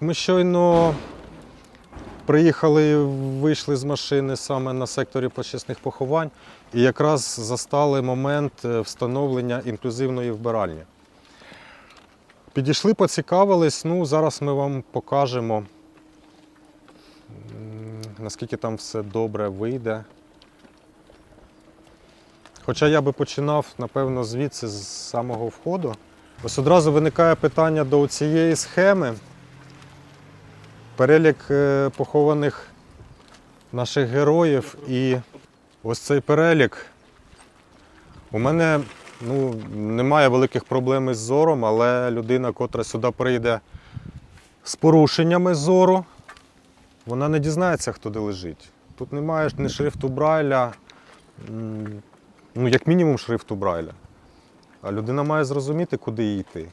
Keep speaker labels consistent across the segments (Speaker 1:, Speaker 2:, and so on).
Speaker 1: Ми щойно приїхали, вийшли з машини саме на секторі почесних поховань і якраз застали момент е, встановлення інклюзивної вбиральні. Підійшли, поцікавились, ну зараз ми вам покажемо, наскільки там все добре вийде. Хоча я би починав, напевно, звідси з самого входу. Ось одразу виникає питання до цієї схеми. Перелік е, похованих наших героїв і ось цей перелік. У мене ну, немає великих проблем із зором, але людина, котра сюди прийде з порушеннями зору, вона не дізнається, хто де лежить. Тут немає ні шрифту Брайля, ну, як мінімум шрифту Брайля. А людина має зрозуміти, куди їй йти.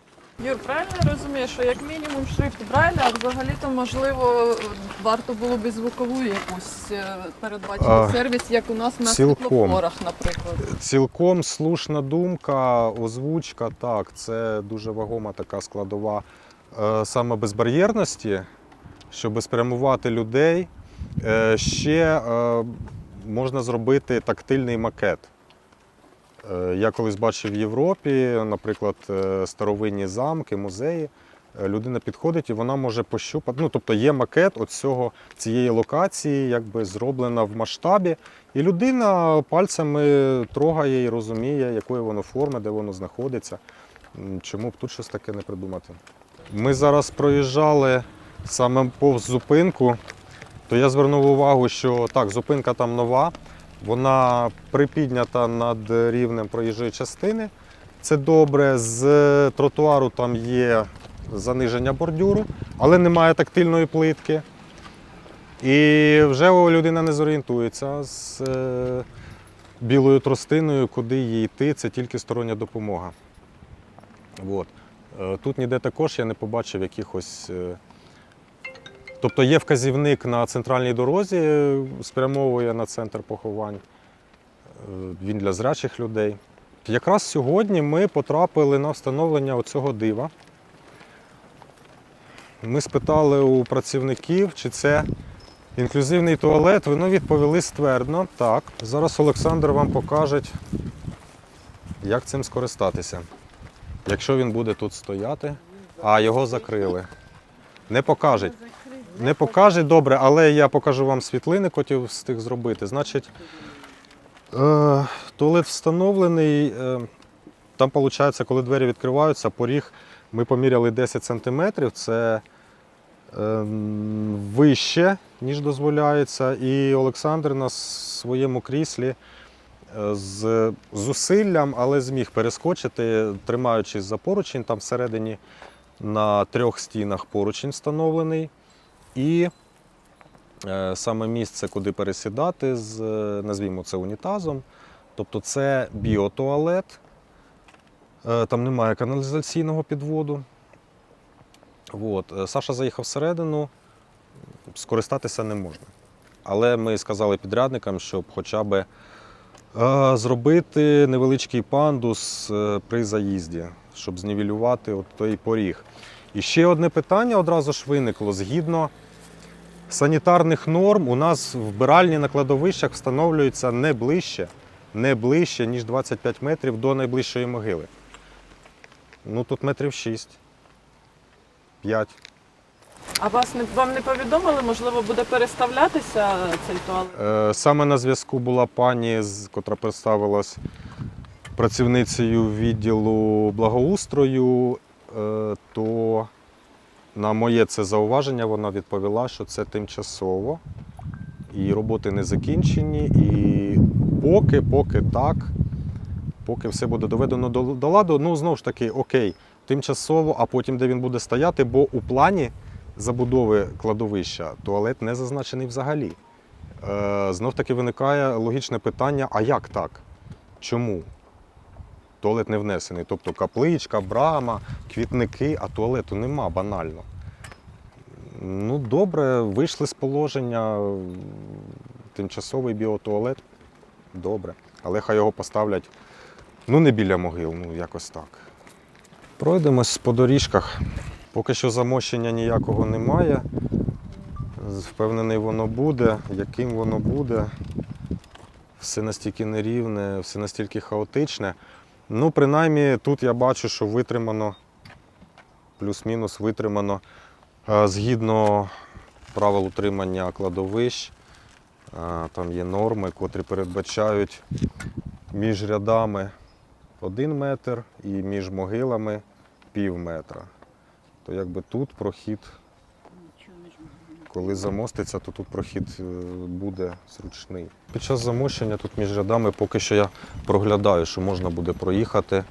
Speaker 2: Юр, правильно я розумію, що як мінімум шрифт Брайля, а взагалі-то можливо варто було б і звукову якусь е, передбачити
Speaker 1: А,
Speaker 2: сервіс, як у нас на світлофорах, наприклад.
Speaker 1: Цілком слушна думка, озвучка, так, це дуже вагома така складова е, саме безбар'єрності, щоб спрямувати людей. Е, ще можна зробити тактильний макет. Е, я колись бачив в Європі, наприклад, е, старовинні замки, музеї. Е, Людина підходить і вона може пощупати. Ну, тобто є макет от цієї локації, якби зроблена в масштабі. І людина пальцями трогає і розуміє, якої воно форми, де воно знаходиться. Чому б тут щось таке не придумати? Ми зараз проїжджали саме повз зупинку, то я звернув увагу, що так, зупинка там нова, вона припіднята над рівнем проїжджої частини. Це добре. З тротуару там є заниження бордюру, але немає тактильної плитки. І вже людина не зорієнтується з е, білою тростиною, куди їй йти, це тільки стороння допомога. От. Е, Тут ніде також я не побачив якихось. Тобто є вказівник на центральній дорозі, е, спрямовує на центр поховань. Е, Він для зрячих людей. Якраз сьогодні ми потрапили на встановлення оцього дива. Ми спитали у працівників, чи це інклюзивний туалет. Вони відповіли ствердно. Так. Зараз Олександр вам покаже, як цим скористатися. Якщо він буде тут стояти, а його закрили. Не покажуть. Не покаже добре, але я покажу вам світлини, хотів встиг зробити. Значить, е, туалет встановлений. Е, там, виходить, коли двері відкриваються, поріг ми поміряли 10 см. Це е, вище, ніж дозволяється. І Олександр на своєму кріслі е, з зусиллям, але зміг перескочити, тримаючись за поручень, там всередині на трьох стінах поручень встановлений. І е, саме місце, куди пересідати, з, е, назвімо це унітазом. Тобто це біотуалет, Е, там немає каналізаційного підводу. От. Саша заїхав всередину, скористатися не можна. Але ми сказали підрядникам, щоб хоча б зробити невеличкий пандус при заїзді, щоб знівелювати от той поріг. І ще одне питання одразу ж виникло. Згідно санітарних норм, у нас вбиральні на кладовищах встановлюються не ближче, не ближче, ніж 25 метрів до найближчої могили. Ну тут метрів 6. 5.
Speaker 2: А вас не вам не повідомили, можливо, буде переставлятися цей туалет?
Speaker 1: Е, Саме на зв'язку була пані, котра представилась працівницею відділу благоустрою, е, то на моє це зауваження вона відповіла, що це тимчасово і роботи не закінчені. І поки, поки так, поки все буде доведено до, ладу, ну знову ж таки, окей, тимчасово, а потім де він буде стояти, бо у плані забудови кладовища туалет не зазначений взагалі. Е, знов таки виникає логічне питання: а як так? Чому? Туалет не внесений. Тобто капличка, брама, квітники, а туалету нема банально. Ну, добре, вийшли з положення. Тимчасовий біотуалет. Добре. Але хай його поставлять ну не біля могил, ну якось так. Пройдемось по доріжках. Поки що замощення ніякого немає. Впевнений, воно буде. Яким воно буде, все настільки нерівне, все настільки хаотичне. Ну, принаймні, тут я бачу, що витримано, плюс-мінус витримано згідно правил утримання кладовищ. Там є норми, котрі передбачають між рядами один метр і між могилами пів метра. То якби тут прохід, коли замоститься, то тут прохід е, буде зручний. Під час замощення тут між рядами поки що я проглядаю, що можна буде проїхати.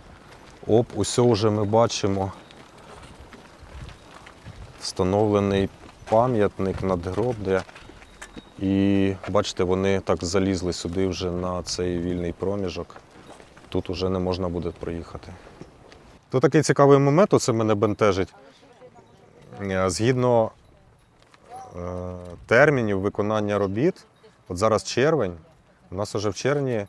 Speaker 1: Оп, усе вже ми бачимо. Встановлений пам'ятник надгробдя. І бачите, вони так залізли сюди вже на цей вільний проміжок. Тут вже не можна буде проїхати. То такий цікавий момент, оце мене бентежить. Е, Згідно е, термінів виконання робіт, от зараз червень, у нас вже в червні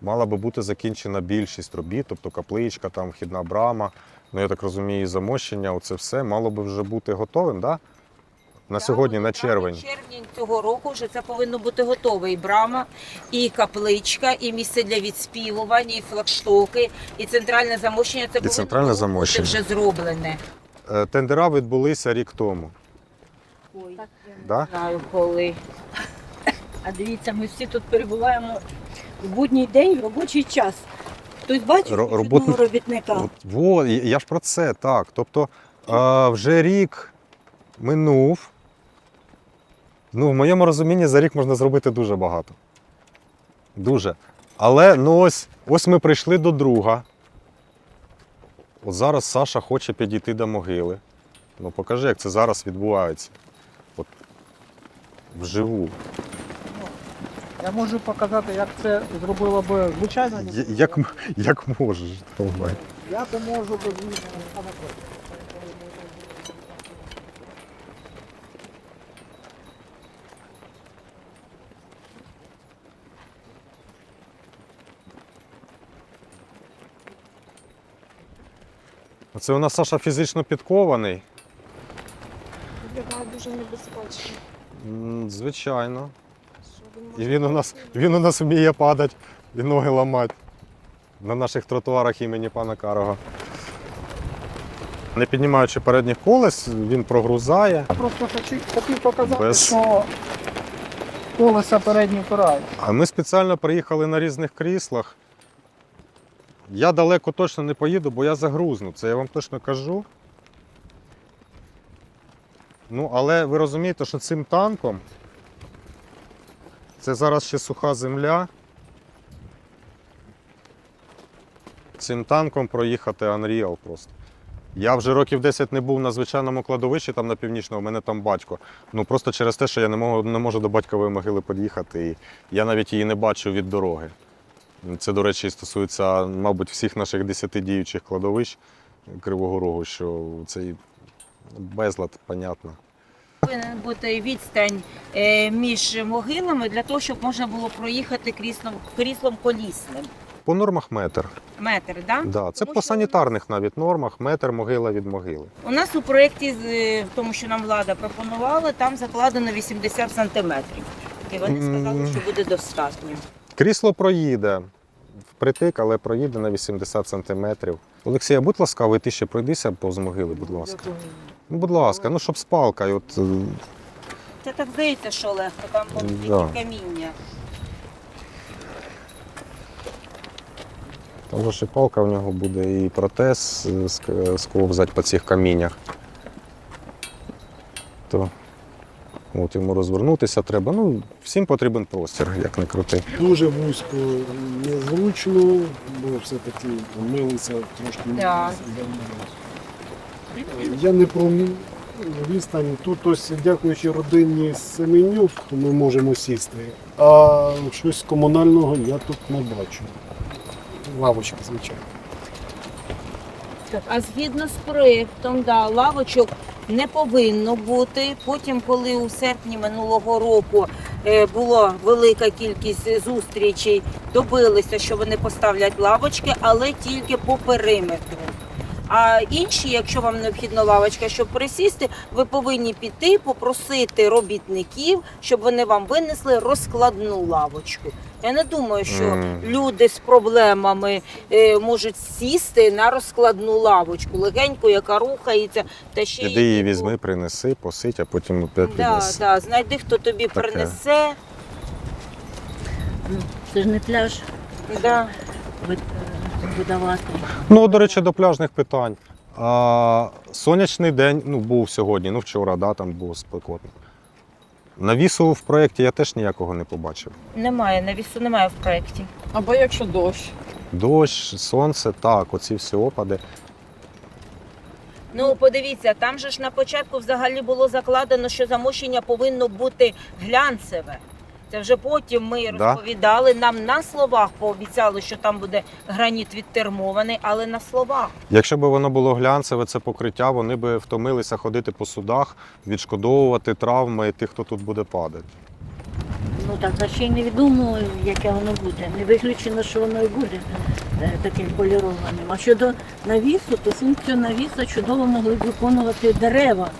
Speaker 1: мала би бути закінчена більшість робіт, тобто капличка, там вхідна брама. Ну, я так розумію, замощення, оце все мало би вже бути готовим, да? На сьогодні, на червень.
Speaker 3: червень цього року вже це повинно бути готове. І брама, і капличка, і місце для відспівування, і флагштоки, і центральне замощення. Це повинно
Speaker 1: центральне
Speaker 3: було
Speaker 1: замощення.
Speaker 3: бути вже зроблене.
Speaker 1: Е, Тендера відбулися рік тому.
Speaker 3: Ой,
Speaker 1: Да?
Speaker 3: знаю коли.
Speaker 4: А дивіться, ми всі тут перебуваємо в будній день, в робочий час. Хтось бачив
Speaker 1: Ро- робот-
Speaker 4: робітника?
Speaker 1: Во, я я ж про це, так. Тобто е, вже рік минув. Ну, в моєму розумінні за рік можна зробити дуже багато. Дуже. Але ну ось, ось ми прийшли до друга. От зараз Саша хоче підійти до могили. Ну покажи, як це зараз відбувається. От, вживу.
Speaker 5: Я можу показати, як це зробило би звичайно.
Speaker 1: Я- Як, м- як можеш, давай.
Speaker 5: Я то можу без звісно.
Speaker 1: Це у нас Саша фізично підкований.
Speaker 2: Виглядає дуже небезпечно.
Speaker 1: М, Звичайно. І він у нас, він у нас вміє падати і ноги ламати на наших тротуарах імені пана Карого. Не піднімаючи передніх колес, він прогрузає.
Speaker 5: Я просто хочу, хотів показати,
Speaker 1: Без-
Speaker 5: що колеса передні впирають.
Speaker 1: А ми спеціально приїхали на різних кріслах. Я далеко точно не поїду, бо я загрузну. Це я вам точно кажу. Ну, але ви розумієте, що цим танком це зараз ще суха земля. Цим танком проїхати Unreal просто. Я вже років 10 не був на звичайному кладовищі там на північному, у мене там батько. Ну просто через те, що я не можу, не можу до батькової могили під'їхати. І я навіть її не бачу від дороги. Це, до речі, стосується, мабуть, всіх наших 10 діючих кладовищ Кривого Рогу, що цей безлад, понятно.
Speaker 3: Повинен бути відстань е, між могилами для того, щоб можна було проїхати кріслом, кріслом колісним.
Speaker 1: По нормах метр.
Speaker 3: Метр, да?
Speaker 1: Да, це
Speaker 3: Тому
Speaker 1: по санітарних навіть нормах, метр могила від могили.
Speaker 3: У нас у проєкті, е, в тому, що нам влада пропонувала, там закладено 80 сантиметрів. І вони сказали, що буде достатньо.
Speaker 1: Крісло проїде впритик, але проїде на 80 сантиметрів. Олексія, будь ласкавий, ти ще пройдися повз могили, будь ласка. Ну, будь ласка, ну щоб з палкою. От, е,
Speaker 3: Це так здається, що легко, там тільки
Speaker 1: Да.
Speaker 3: каміння.
Speaker 1: Там же і палка в нього буде і протез е, ск- сковзать по цих каміннях. То от йому розвернутися треба. Ну, всім потрібен простір, як не крути.
Speaker 6: Дуже вузько, незручно, бо все-таки милися трошки.
Speaker 3: Да.
Speaker 6: Я не про відстань. Тут ось дякуючи родині Семенюк ми можемо сісти. А щось комунального я тут не бачу. Лавочка, звичайно.
Speaker 3: А згідно з проєктом, да, лавочок не повинно бути. Потім, коли у серпні минулого року е, була велика кількість зустрічей, добилися, що вони поставлять лавочки, але тільки по периметру. А інші, якщо вам необхідна лавочка, щоб присісти, ви повинні піти, попросити робітників, щоб вони вам винесли розкладну лавочку. Я не думаю, що
Speaker 1: Мгм.
Speaker 3: люди з проблемами е, можуть сісти на розкладну лавочку, легеньку, яка рухається, та ще
Speaker 1: Іди її візьми, принеси, посить, а потім опять
Speaker 3: Да, да, знайди, хто тобі
Speaker 1: Таке.
Speaker 3: принесе.
Speaker 4: Ну, це ж не пляж
Speaker 3: Да.
Speaker 4: е, видавати.
Speaker 1: Ну, до речі, до пляжних питань. А, сонячний день ну, був сьогодні, ну вчора, да, там було спекотно. Навісу в проєкті я теж ніякого не побачив.
Speaker 3: Немає, навісу немає в проєкті.
Speaker 2: Або якщо дощ.
Speaker 1: Дощ, сонце, так, оці всі опади.
Speaker 3: Ну, подивіться, там же ж на початку взагалі було закладено, що замощення повинно бути глянцеве. Це вже потім ми
Speaker 1: Да?
Speaker 3: розповідали. Нам на словах пообіцяли, що там буде граніт відтермований, але на словах.
Speaker 1: Якщо б воно було глянцеве, це покриття, вони б втомилися ходити по судах, відшкодовувати травми тих, хто тут буде падати.
Speaker 4: Ну так, а ще й невідомо, яке воно буде. Не виключено, що воно і буде е, таким полірованим. А щодо навісу, то функцію навіса чудово могли б виконувати дерева.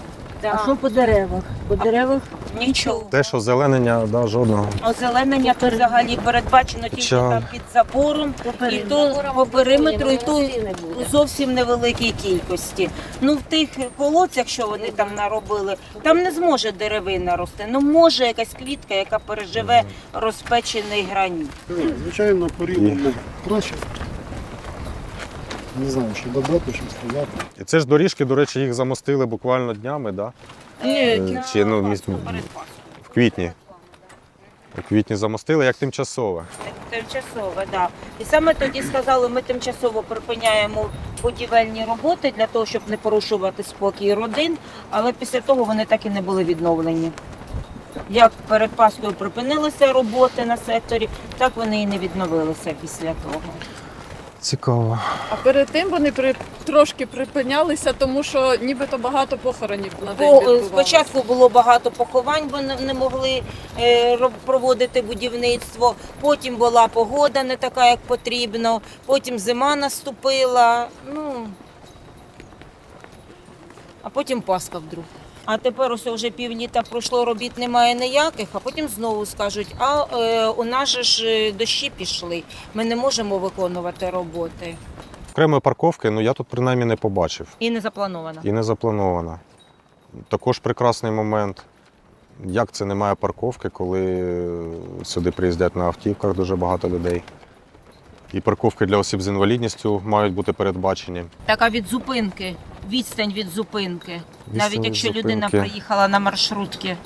Speaker 4: А що по деревах? По деревах
Speaker 3: Нічого.
Speaker 1: Те, що зеленення, да, жодного.
Speaker 3: Озеленення тут взагалі передбачено тільки
Speaker 1: Хоча-
Speaker 3: там під забором, і то по периметру, і то у зовсім невеликій кількості. Ну в тих колодцях, що вони там наробили, там не зможе деревина рости. Ну може якась квітка, яка переживе розпечений граніт.
Speaker 6: Звичайно, порівняно краще. Не знаю, що додати, що сказати.
Speaker 1: І це ж доріжки, до речі, їх замостили буквально днями, да?
Speaker 2: Ні,
Speaker 1: Е, Чи ну, міс- в квітні. У квітні замостили як тимчасове.
Speaker 3: Тимчасове, да. І саме тоді сказали, ми тимчасово припиняємо будівельні роботи для того, щоб не порушувати спокій родин, але після того вони так і не були відновлені. Як перед Пасхою припинилися роботи на секторі, так вони і не відновилися після того.
Speaker 1: Цікаво.
Speaker 2: А перед тим вони при... трошки припинялися, тому що нібито багато похоронів на день
Speaker 3: Бо е,
Speaker 2: відбувалося.
Speaker 3: спочатку було багато поховань, бо не не могли е, роб- проводити будівництво. Потім була погода не така, як потрібно. Потім зима наступила. Ну а потім Пасха вдруг. А тепер ось вже півліта пройшло, робіт немає ніяких, а потім знову скажуть: а е, у нас же ж е, дощі пішли, ми не можемо виконувати роботи.
Speaker 1: Окремої парковки, ну я тут принаймні не побачив.
Speaker 3: І не заплановано.
Speaker 1: І не запланована. Також прекрасний момент. Як це немає парковки, коли сюди приїздять на автівках дуже багато людей. І парковки для осіб з інвалідністю мають бути передбачені.
Speaker 3: Така від зупинки, відстань від зупинки.
Speaker 1: Відстань
Speaker 3: Навіть якщо людина приїхала на маршрутки.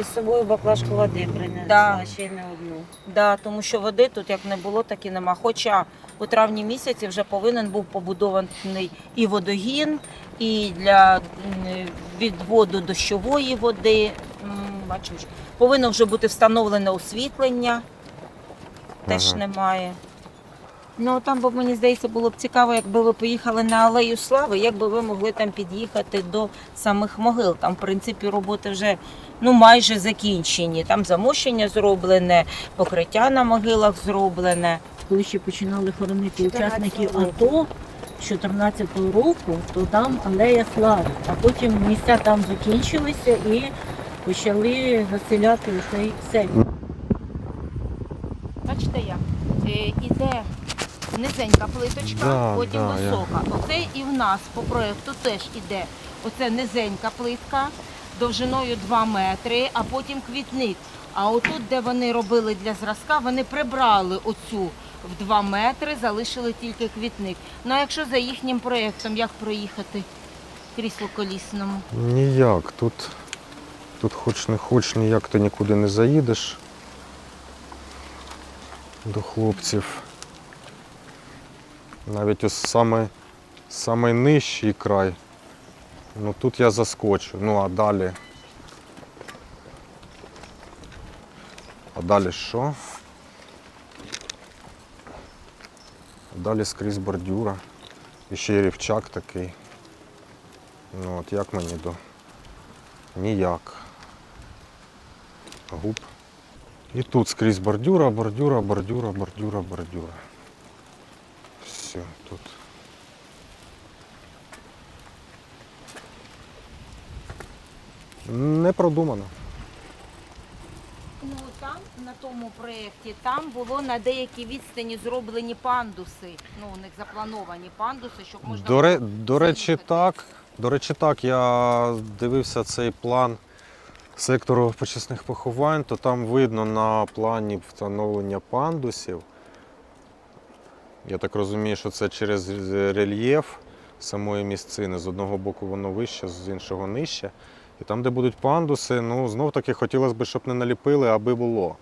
Speaker 4: із собою баклажку води принесла,
Speaker 3: Да.
Speaker 4: ще й не одну.
Speaker 3: Да, тому що води тут як не було, так і нема. Хоча у травні місяці вже повинен був побудований і водогін, і для відводу дощової води. М, Бачиш, повинно вже бути встановлене освітлення. Теж
Speaker 1: Ага.
Speaker 3: немає. Ну там, бо мені здається, було б цікаво, якби ви поїхали на Алею Слави, як би ви могли там під'їхати до самих могил. Там, в принципі, роботи вже ну, майже закінчені. Там замощення зроблене, покриття на могилах зроблене.
Speaker 4: Коли ще починали хоронити учасників АТО з 14-го року, то там алея слави. А потім місця там закінчилися і почали заселяти цей сель.
Speaker 3: Бачите як? Е, іде низенька плиточка,
Speaker 1: Да,
Speaker 3: потім
Speaker 1: да, я-
Speaker 3: висока. Оце і в нас по проєкту теж іде. Оце низенька плитка довжиною 2 метри, а потім квітник. А отут, де вони робили для зразка, вони прибрали оцю в 2 метри, залишили тільки квітник. Ну а якщо за їхнім проєктом, як проїхати крісло колісному?
Speaker 1: Ніяк. Тут, тут хоч не хоч, ніяк ти нікуди не заїдеш до хлопців. Навіть ось саме, саме нижчий край. Ну тут я заскочу. Ну а далі. А далі що? Далі скрізь бордюра. І ще й рівчак такий. Ну от як мені до. Ніяк. Губ. І тут скрізь бордюра, бордюра, бордюра, бордюра, бордюра. Все, тут. Не продумано.
Speaker 3: Ну там на тому проєкті там було на деякій відстані зроблені пандуси. Ну, у них заплановані пандуси, щоб можна.
Speaker 1: До, ре...
Speaker 3: було
Speaker 1: До речі, так. До речі, так, я дивився цей план сектору почесних поховань, то там видно на плані встановлення пандусів. Я так розумію, що це через рельєф самої місцини. З одного боку воно вище, з іншого нижче. І там, де будуть пандуси, ну знов таки хотілося б, щоб не наліпили, аби було.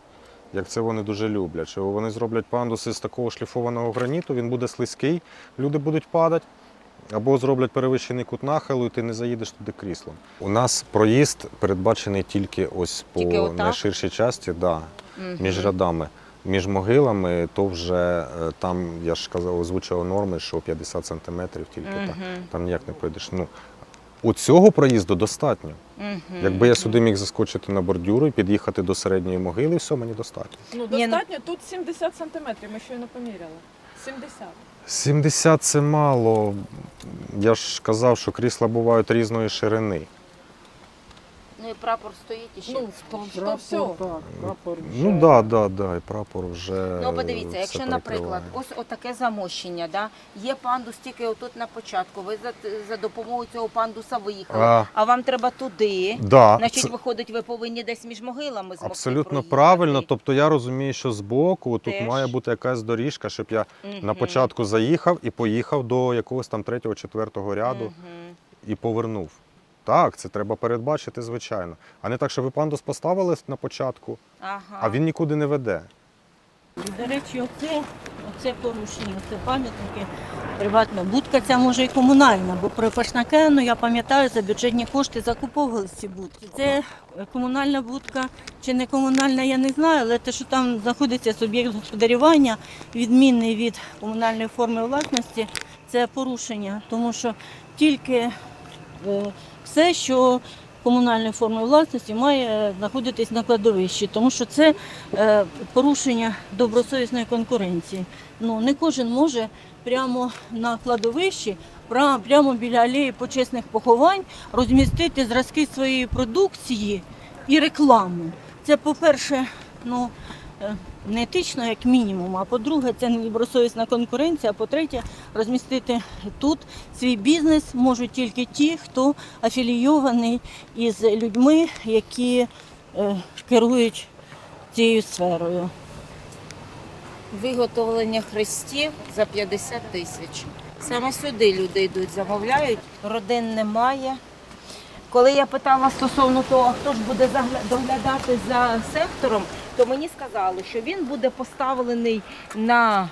Speaker 1: Як це вони дуже люблять. Що вони зроблять пандуси з такого шліфованого граніту, він буде слизький, люди будуть падати. Або зроблять перевищений кут нахилу, і ти не заїдеш туди кріслом. У нас проїзд передбачений тільки ось по
Speaker 3: Тільки
Speaker 1: найширшій часті, да,
Speaker 3: Мгм.
Speaker 1: між рядами. Між могилами, то вже е, там, я ж казав, озвучував норми, що 50 сантиметрів тільки так. Там ніяк не пройдеш. Ну, у цього проїзду достатньо.
Speaker 3: Мгм.
Speaker 1: Якби я сюди міг заскочити на бордюру і під'їхати до середньої могили, все мені достатньо.
Speaker 2: Ну,
Speaker 3: Ні, ну-
Speaker 2: достатньо тут 70 сантиметрів, ми щойно поміряли. 70.
Speaker 1: 70 це мало. Я ж казав, що крісла бувають різної ширини.
Speaker 3: Ну і прапор стоїть і ще.
Speaker 2: Ну, то, то
Speaker 5: Прапор,
Speaker 2: все.
Speaker 5: так, прапор.
Speaker 1: Ну так, да, да, да, і прапор вже.
Speaker 3: Ну, подивіться,
Speaker 1: все
Speaker 3: якщо, наприклад, ось отаке замощення, да? є пандус тільки отут на початку, ви за, за допомогою цього пандуса виїхали,
Speaker 1: А.
Speaker 3: а, вам треба туди.
Speaker 1: Да,
Speaker 3: Значить,
Speaker 1: це
Speaker 3: виходить, ви повинні десь між могилами змогти
Speaker 1: абсолютно
Speaker 3: проїхати.
Speaker 1: правильно. Тобто я розумію, що збоку тут
Speaker 3: Теж.
Speaker 1: має бути якась доріжка, щоб я на
Speaker 3: Мгм.
Speaker 1: початку заїхав і поїхав до якогось там третього, четвертого ряду
Speaker 3: Мгм.
Speaker 1: і повернув. Так, це треба передбачити, звичайно. А не так, що ви пандус поставили на початку,
Speaker 3: Ага.
Speaker 1: а він нікуди не веде.
Speaker 4: І, до речі, оце, оце порушення, це пам'ятники. Приватна будка, ця може і комунальна, бо при Пашнакену, я пам'ятаю, за бюджетні кошти закуповували ці будки. Це комунальна будка чи не комунальна, я не знаю, але те, що там знаходиться суб'єкт господарювання, відмінний від комунальної форми власності, це порушення, тому що тільки е, все, що комунальної форми власності має знаходитись на кладовищі, тому що це е, порушення добросовісної конкуренції. Ну не кожен може прямо на кладовищі, прямо біля алеї почесних поховань розмістити зразки своєї продукції і рекламу. Це, по-перше, ну. Не етично, як мінімум, а по-друге, це недобросовісна конкуренція. А по-третє, розмістити тут свій бізнес можуть тільки ті, хто афілійований із людьми, які е, керують цією сферою.
Speaker 3: Виготовлення хрестів за 50 тисяч. Саме сюди люди йдуть, замовляють, родин немає. Коли я питала стосовно того, хто ж буде доглядати за сектором, то мені сказали, що він буде поставлений на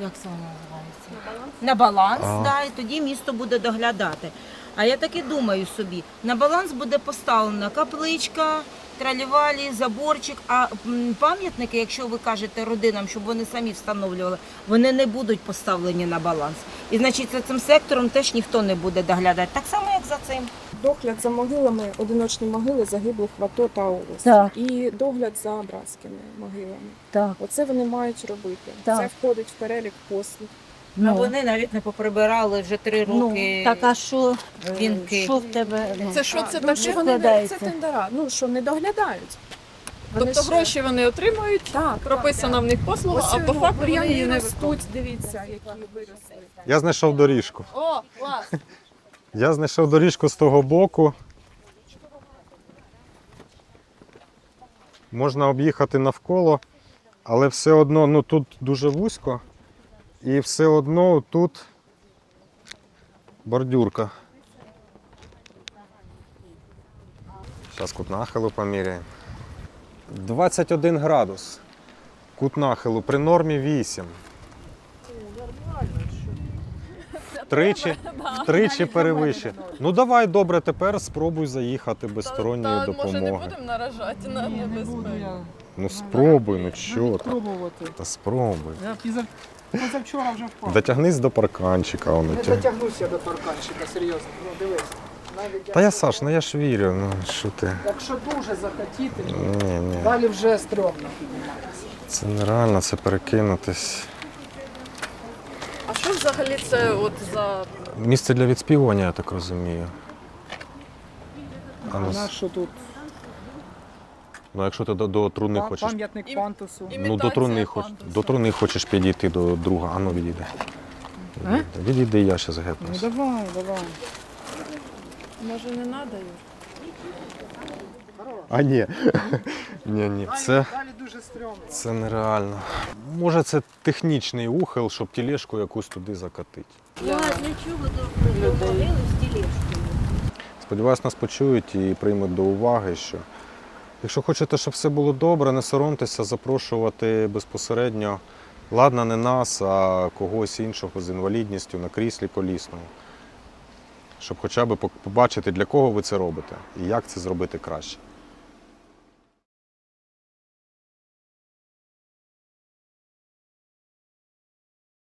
Speaker 3: як це воно називається? На баланс,
Speaker 1: А.
Speaker 3: да, і тоді місто буде доглядати. А я так і думаю собі, на баланс буде поставлена капличка, тралівалі, заборчик, а пам'ятники, якщо ви кажете родинам, щоб вони самі встановлювали, вони не будуть поставлені на баланс. І значить за цим сектором теж ніхто не буде доглядати. Так само, як за цим.
Speaker 7: Догляд за могилами, одиночні могили загиблих в АТО та ООС.
Speaker 4: Так.
Speaker 7: І догляд за братськими могилами.
Speaker 4: Так,
Speaker 7: Оце вони мають робити.
Speaker 4: Так.
Speaker 7: Це входить в перелік послуг.
Speaker 3: А
Speaker 4: ну,
Speaker 3: вони навіть не поприбирали вже три
Speaker 4: ну,
Speaker 3: роки.
Speaker 4: так а що, е,
Speaker 3: вінки.
Speaker 4: що в тебе? ну,
Speaker 2: Це що це
Speaker 7: ну,
Speaker 2: таке?
Speaker 7: що вони не, це тендера. Ну що не доглядають. Вони
Speaker 2: Тобто
Speaker 7: ж-
Speaker 2: гроші вони отримують,
Speaker 7: так,
Speaker 2: прописана в них послуга,
Speaker 7: Ось
Speaker 2: а по
Speaker 7: ну,
Speaker 2: факту вони її не
Speaker 7: ростуть, дивіться, які виросли.
Speaker 1: Я знайшов доріжку.
Speaker 2: О, клас!
Speaker 1: Я знайшов доріжку з того боку. Можна об'їхати навколо, але все одно ну, тут дуже вузько. І все одно тут бордюрка. Зараз кут нахилу поміряємо. 21 градус. Кут нахилу при нормі 8. Тричі, тричі перевище. Ну давай добре, тепер спробуй заїхати без сторонньої
Speaker 2: Та, може не
Speaker 1: допомоги.
Speaker 2: будемо наражати на
Speaker 5: Ні, не буду
Speaker 2: небезпеку.
Speaker 5: я
Speaker 1: Ну спробуй, ну чого ти?
Speaker 5: пробувати.
Speaker 1: Та спробуй.
Speaker 5: Я пізав... позавчора вже впав.
Speaker 1: Дотягнись до парканчика. Воно
Speaker 5: Не
Speaker 1: тя-
Speaker 5: дотягнуся до парканчика, серйозно. Ну дивись. Навіть
Speaker 1: Та я Саш, ну я ж вірю, ну що ти.
Speaker 5: Якщо дуже захотіти,
Speaker 1: Ні, ні.
Speaker 5: далі вже стрьомно підніматися.
Speaker 1: Це нереально, це перекинутись.
Speaker 2: Взагалі це от за
Speaker 1: Місце для відспівання, я так розумію. А ну,
Speaker 5: на що тут
Speaker 1: ну якщо ти до, до труни
Speaker 5: Па-
Speaker 1: хочеш.
Speaker 5: пам'ятник пантусу?
Speaker 1: Ну, до труни, хоч, до труни хочеш підійти до друга, а ну відійди.
Speaker 5: А?
Speaker 1: Відійди, я зараз
Speaker 5: Ну давай, давай.
Speaker 2: Може не треба, Юр?
Speaker 1: А ні. ні, ні, це, це нереально. Може, це технічний ухил, щоб тілешку якусь туди закатити.
Speaker 3: Ну а для чого договорили з тілешкою?
Speaker 1: Сподіваюсь, нас почують і приймуть до уваги, що якщо хочете, щоб все було добре, не соромтеся запрошувати безпосередньо, ладно, не нас, а когось іншого з інвалідністю на кріслі колісному. Щоб хоча б побачити, для кого ви це робите і як це зробити краще.